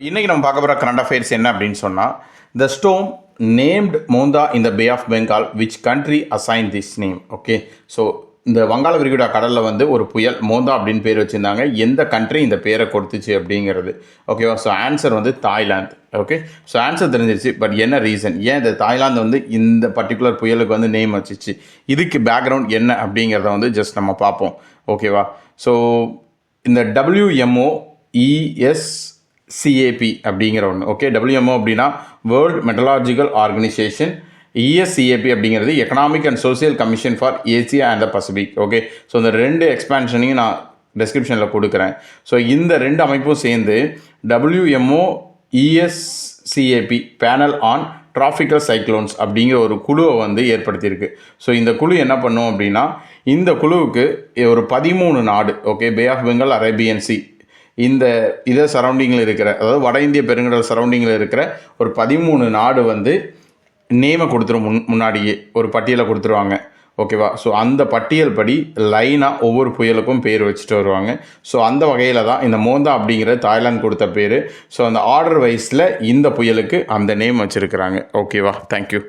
இன்றைக்கி நம்ம பார்க்க போகிற கரண்ட் அஃபேர்ஸ் என்ன அப்படின்னு சொன்னால் த ஸ்டோம் நேம்டு மோந்தா இந்த bay of Bengal which country assign this name okay so இந்த வங்காள விரிகுடா கடலில் வந்து ஒரு புயல் மோந்தா அப்படின்னு பேர் வச்சுருந்தாங்க. எந்த கண்ட்ரி இந்த பேரை கொடுத்துச்சு அப்படிங்கிறது ஓகேவா ஸோ ஆன்சர் வந்து தாய்லாந்து ஓகே ஸோ ஆன்சர் தெரிஞ்சிருச்சு பட் என்ன ரீசன் ஏன் இந்த தாய்லாந்து வந்து இந்த பர்டிகுலர் புயலுக்கு வந்து நேம் வச்சுச்சு? இதுக்கு பேக்ரவுண்ட் என்ன அப்படிங்கிறத வந்து ஜஸ்ட் நம்ம பார்ப்போம் ஓகேவா ஸோ இந்த WMO E S C A P அப்படிங்கிற ஒன்று ஓகே டபிள்யூஎம்ஓ அப்படின்னா வேர்ல்ட் மெட்டலாஜிக்கல் ஆர்கனைசேஷன் இஎஸ்சிஏபி அப்படிங்கிறது economic and social commission for Asia and the Pacific okay so இந்த ரெண்டு எக்ஸ்பான்ஷனையும் நான் டெஸ்கிரிப்ஷனில் கொடுக்குறேன். ஸோ இந்த ரெண்டு அமைப்பும் சேர்ந்து WMO ESCAP panel on tropical cyclones அப்படிங்கிற ஒரு குழுவை வந்து ஏற்படுத்தியிருக்கு. ஸோ இந்த குழு என்ன பண்ணும் அப்படின்னா இந்த குழுவுக்கு ஒரு பதிமூணு நாடு. Okay bay of Bengal Arabian sea இந்த இதை சரௌண்டிங்கில் இருக்கிற அதாவது வட இந்திய பெருங்கடல் சரௌண்டிங்கில் இருக்கிற ஒரு பதிமூணு நாடு வந்து நேமை கொடுத்துரும் முன் முன்னாடியே. ஒரு பட்டியலை கொடுத்துருவாங்க. ஓகேவா ஸோ அந்த பட்டியல் படி லைனாக ஒவ்வொரு புயலுக்கும் பேர் வச்சுட்டு வருவாங்க. ஸோ அந்த வகையில் தான் இந்த மோந்தா அப்படிங்கிற தாய்லாந்து கொடுத்த பேர். ஸோ அந்த ஆர்டர் வைஸில் இந்த புயலுக்கு அந்த நேம் வச்சுருக்கிறாங்க. ஓகேவா தேங்க்யூ